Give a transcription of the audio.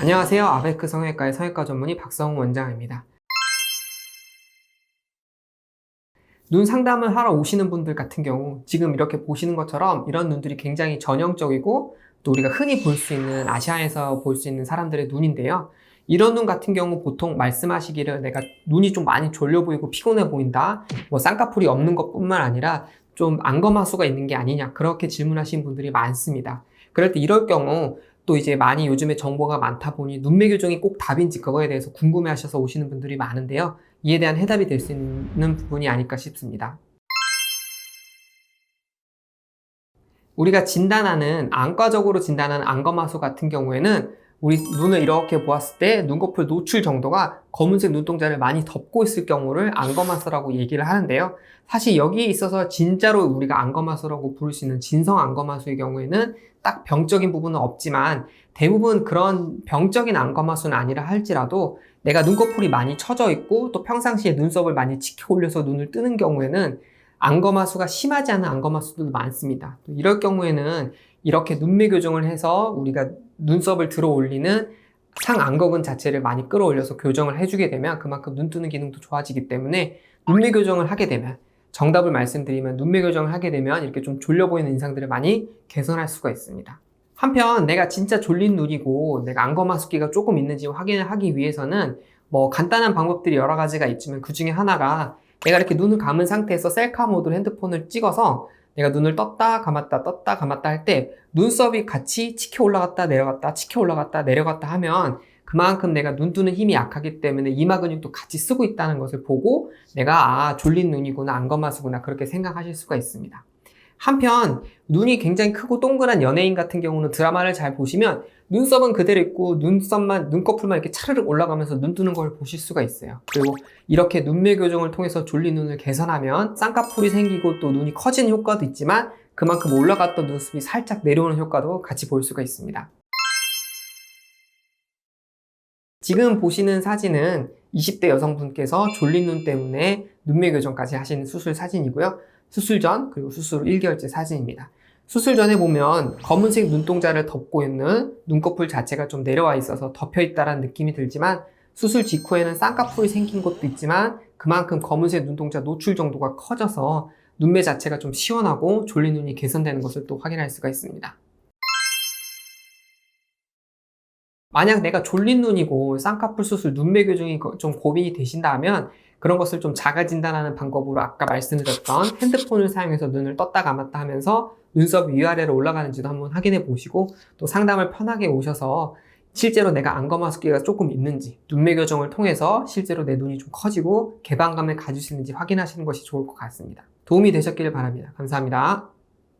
안녕하세요. 아베크 성형외과의 성형외과 전문의 박성훈 원장입니다. 눈 상담을 하러 오시는 분들 같은 경우 지금 이렇게 보시는 것처럼 이런 눈들이 굉장히 전형적이고 또 우리가 흔히 볼 수 있는 아시아에서 볼 수 있는 사람들의 눈인데요. 이런 눈 같은 경우 보통 말씀하시기를 내가 눈이 좀 많이 졸려 보이고 피곤해 보인다. 뭐 쌍꺼풀이 없는 것뿐만 아니라 좀 안검하수가 있는 게 아니냐. 그렇게 질문하시는 분들이 많습니다. 그럴 때 이럴 경우 또 이제 많이 요즘에 정보가 많다 보니 눈매 교정이 꼭 답인지 그거에 대해서 궁금해 하셔서 오시는 분들이 많은데요. 이에 대한 해답이 될 수 있는 부분이 아닐까 싶습니다. 우리가 진단하는 안과적으로 진단하는 안검하수 같은 경우에는 우리 눈을 이렇게 보았을 때 눈꺼풀 노출 정도가 검은색 눈동자를 많이 덮고 있을 경우를 안검하수라고 얘기를 하는데요. 사실 여기에 있어서 진짜로 우리가 안검하수라고 부를 수 있는 진성 안검하수의 경우에는 딱 병적인 부분은 없지만 대부분 그런 병적인 안검하수는 아니라 할지라도 내가 눈꺼풀이 많이 처져 있고 또 평상시에 눈썹을 많이 치켜 올려서 눈을 뜨는 경우에는 안검하수가 심하지 않은 안검하수들도 많습니다. 또 이럴 경우에는 이렇게 눈매 교정을 해서 우리가 눈썹을 들어 올리는 상안검근 자체를 많이 끌어올려서 교정을 해주게 되면 그만큼 눈 뜨는 기능도 좋아지기 때문에 눈매 교정을 하게 되면 정답을 말씀드리면 눈매 교정을 하게 되면 이렇게 좀 졸려 보이는 인상들을 많이 개선할 수가 있습니다. 한편 내가 진짜 졸린 눈이고 내가 안검하수기가 조금 있는지 확인을 하기 위해서는 뭐 간단한 방법들이 여러 가지가 있지만 그 중에 하나가 내가 이렇게 눈을 감은 상태에서 셀카 모드로 핸드폰을 찍어서 내가 눈을 떴다 감았다 떴다 감았다 할 때 눈썹이 같이 치켜 올라갔다 내려갔다 치켜 올라갔다 내려갔다 하면 그만큼 내가 눈 뜨는 힘이 약하기 때문에 이마 근육도 같이 쓰고 있다는 것을 보고 내가 아 졸린 눈이구나 안검하수구나 그렇게 생각하실 수가 있습니다. 한편 눈이 굉장히 크고 동그란 연예인 같은 경우는 드라마를 잘 보시면 눈썹은 그대로 있고 눈썹만 눈꺼풀만 이렇게 차르륵 올라가면서 눈 뜨는 걸 보실 수가 있어요. 그리고 이렇게 눈매 교정을 통해서 졸린 눈을 개선하면 쌍꺼풀이 생기고 또 눈이 커지는 효과도 있지만 그만큼 올라갔던 눈썹이 살짝 내려오는 효과도 같이 볼 수가 있습니다. 지금 보시는 사진은 20대 여성분께서 졸린 눈 때문에 눈매 교정까지 하시는 수술 사진이고요. 수술 전 그리고 수술 후 1개월째 사진입니다. 수술 전에 보면 검은색 눈동자를 덮고 있는 눈꺼풀 자체가 좀 내려와 있어서 덮여 있다는 느낌이 들지만 수술 직후에는 쌍꺼풀이 생긴 것도 있지만 그만큼 검은색 눈동자 노출 정도가 커져서 눈매 자체가 좀 시원하고 졸린 눈이 개선되는 것을 또 확인할 수가 있습니다. 만약 내가 졸린 눈이고 쌍꺼풀 수술 눈매 교정이 좀 고민이 되신다면 그런 것을 좀 자가 진단하는 방법으로 아까 말씀드렸던 핸드폰을 사용해서 눈을 떴다 감았다 하면서 눈썹 위아래로 올라가는지도 한번 확인해 보시고 또 상담을 편하게 오셔서 실제로 내가 안검하수기가 조금 있는지 눈매 교정을 통해서 실제로 내 눈이 좀 커지고 개방감을 가질 수 있는지 확인하시는 것이 좋을 것 같습니다. 도움이 되셨기를 바랍니다. 감사합니다.